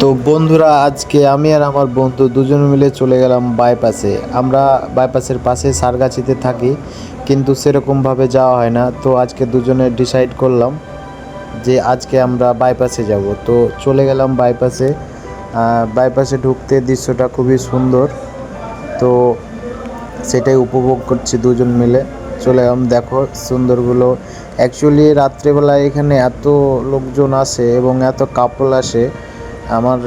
তো বন্ধুরা, আজকে আমি আর আমার বন্ধু দুজন মিলে চলে গেলাম বাইপাসে। আমরা বাইপাসের পাশে সারগাছিতে থাকি, কিন্তু সেরকমভাবে যাওয়া হয় না। তো আজকে দুজনে ডিসাইড করলাম যে আজকে আমরা বাইপাসে যাব। তো চলে গেলাম বাইপাসে। বাইপাসে ঢুকতে দৃশ্যটা খুবই সুন্দর। তো সেটাই উপভোগ করছি দুজন মিলে। চলে এলাম দেখো সুন্দরগুলো। অ্যাকচুয়ালি রাত্রেবেলা এখানে এত লোকজন আসে এবং এত কাপল আসে। আমার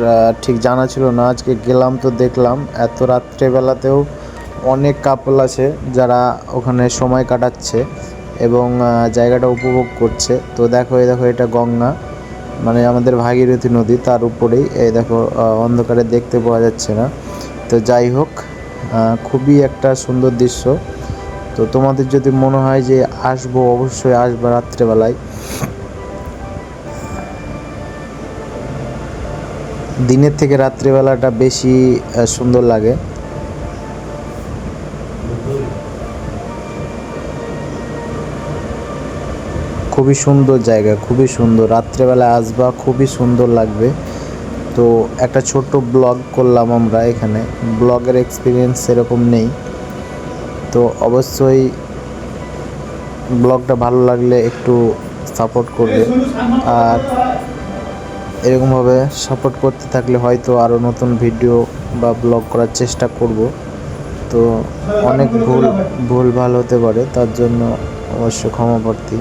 ঠিক জানা ছিল না, আজকে গেলাম তো দেখলাম, এত রাত্রেবেলাতেও অনেক কাপল আছে যারা ওখানে সময় কাটাচ্ছে এবং জায়গাটা উপভোগ করছে। তো দেখো, এই দেখো, এটা গঙ্গা মানে আমাদের ভাগীরথী নদী, তার উপরেই। এই দেখো অন্ধকারে দেখতে পাওয়া যাচ্ছে না। তো যাই হোক খুবই একটা সুন্দর দৃশ্য। তো তোমাদের যদি মনে হয় যে আসব, অবশ্যই আসবে রাত্রেবেলায়। দিনের থেকে রাত্রিবেলাটা বেশি সুন্দর লাগে। খুবই সুন্দর জায়গা, খুবই সুন্দর। রাত্রেবেলা আসবা, খুবই সুন্দর লাগবে। তো একটা ছোট্ট ব্লগ করলাম আমরা এখানে। ব্লগের এক্সপিরিয়েন্স সেরকম নেই। তো অবশ্যই ব্লগটা ভালো লাগলে একটু সাপোর্ট করবে। আর এরকমভাবে সাপোর্ট করতে থাকলে হয়তো আরও নতুন ভিডিও বা ব্লগ করার চেষ্টা করব। তো অনেক ভুল ভুল ভালো হতে পারে, তার জন্য অবশ্য ক্ষমা প্রার্থী।